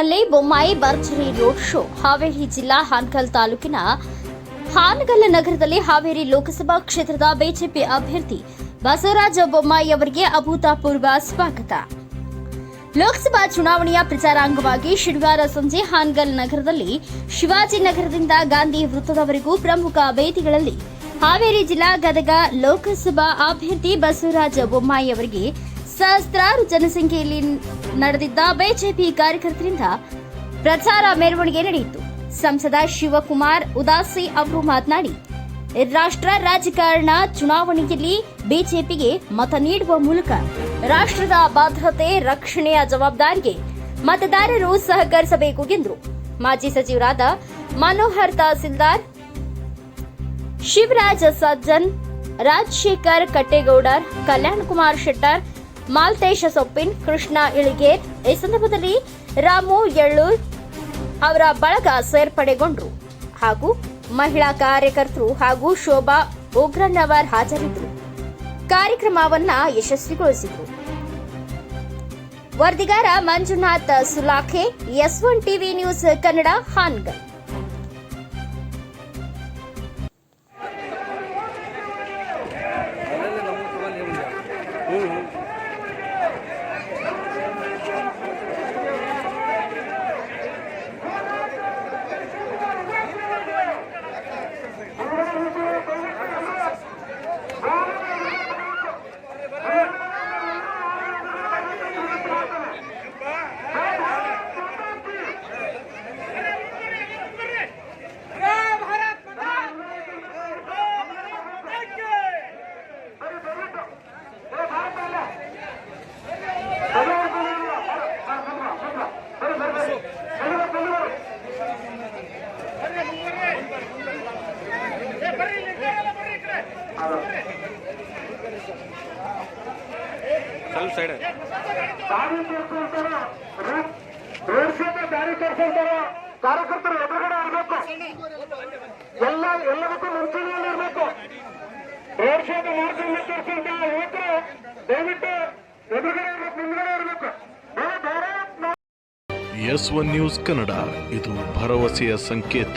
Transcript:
ಹಾನಗಲ್ನಲ್ಲಿ ಬೊಮ್ಮಾಯಿ ಭರ್ಜರಿ road show. Haveri ಜಿಲ್ಲಾ ಹಾನಗಲ್ ತಾಲೂಕಿನ ಹಾನಗಲ್ ನಗರದಲ್ಲಿ ಹಾವೇರಿ ಲೋಕಸಭಾ ಕ್ಷೇತ್ರದ ಬಿಜೆಪಿ ಅಭ್ಯರ್ಥಿ ಬಸವರಾಜ ಬೊಮ್ಮಾಯಿ ಅವರಿಗೆ ಅಭೂತಪೂರ್ವ ಸ್ವಾಗತ. ಲೋಕಸಭಾ ಚುನಾವಣೆಯ ಪ್ರಚಾರಾಂಗವಾಗಿ ಶನಿವಾರ ಸಂಜೆ ಹಾನಗಲ್ ನಗರದಲ್ಲಿ ಶಿವಾಜಿನಗರದಿಂದ ಗಾಂಧಿ ವೃತ್ತದವರೆಗೂ ಪ್ರಮುಖ ವೇದಿಗಳಲ್ಲಿ ಹಾವೇರಿ ಜಿಲ್ಲಾ ಗದಗ ಲೋಕಸಭಾ ಅಭ್ಯರ್ಥಿ ಬಸವರಾಜ ಬೊಮ್ಮಾಯಿ ಅವರಿಗೆ ಸಹಸ್ರಾರು ಜನಸಂಖ್ಯೆಯಲ್ಲಿ ನಡೆದಿದ್ದ ಬಿಜೆಪಿ ಕಾರ್ಯಕರ್ತರಿಂದ ಪ್ರಚಾರ ಮೆರವಣಿಗೆ ನಡೆಯಿತು. ಸಂಸದ ಶಿವಕುಮಾರ್ ಉದಾಸಿ ಅವರು ಮಾತನಾಡಿ, ರಾಷ್ಟ್ರ ರಾಜಕಾರಣ ಚುನಾವಣೆಯಲ್ಲಿ ಬಿಜೆಪಿಗೆ ಮತ ನೀಡುವ ಮೂಲಕ ರಾಷ್ಟ್ರದ ಭದ್ರತೆ ರಕ್ಷಣೆಯ ಜವಾಬ್ದಾರಿಗೆ ಮತದಾರರು ಸಹಕರಿಸಬೇಕು ಎಂದರು ಮಾಜಿ ಸಚಿವರಾದ ಮನೋಹರ್ ತಹಸೀಲ್ದಾರ್, ಶಿವರಾಜ ಸಜ್ಜನ್, ರಾಜಶೇಖರ್ ಕಟ್ಟೇಗೌಡರ್, ಕಲ್ಯಾಣ್ ಕುಮಾರ್ ಶೆಟ್ಟರ್ ಮಾಲ್ತೇಶ ಸೊಪ್ಪಿನ್ ಕೃಷ್ಣ ಇಳಿಗೇರ್ ಈ ಸಂದರ್ಭದಲ್ಲಿ ರಾಮು ಯಳ್ಳೂರ್ ಅವರ ಬಳಗ ಸೇರ್ಪಡೆಗೊಂಡರು. ಹಾಗೂ ಮಹಿಳಾ ಕಾರ್ಯಕರ್ತರು ಹಾಗೂ ಶೋಭಾ ಉಗ್ರಣ್ಣವರ್ ಹಾಜರಿದ್ದರು. ಕಾರ್ಯಕ್ರಮವನ್ನ ಯಶಸ್ವಿಗೊಳಿಸಿದರು. ವರದಿಗಾರ Manjunath Sulakhe, S one TV news Kannada, Hangal. ಸ್ವಲ್ಪ ಸೈಡ್ ದಾರಿ ತೋರಿಸ್ಕೊಂತಾರ ರೋಡ್ ಶೋಗೆ ದಾರಿ ತೋರಿಸ್ಕೊಂತಾರ ಕಾರ್ಯಕರ್ತರು ಎದುರುಗಡೆ ಇರಬೇಕು ಎಲ್ಲ ಎಲ್ಲದಕ್ಕೂ ಮುಂಚೂಣಿಯಲ್ಲಿ ಇರಬೇಕು ರೋಡ್ ಶೋದ ಮಾರ್ಗವನ್ನು ತೋರಿಸುವಂತ ಯುವಕರು ದಯವಿಟ್ಟು ಎದುರುಗಡೆ ಇರಬೇಕು ಮುಂದ್ಗಡೆ ಇರಬೇಕು ಎಸ್ ಒನ್ ನ್ಯೂಸ್ ಕನ್ನಡ, ಇದು ಭರವಸೆಯ ಸಂಕೇತ.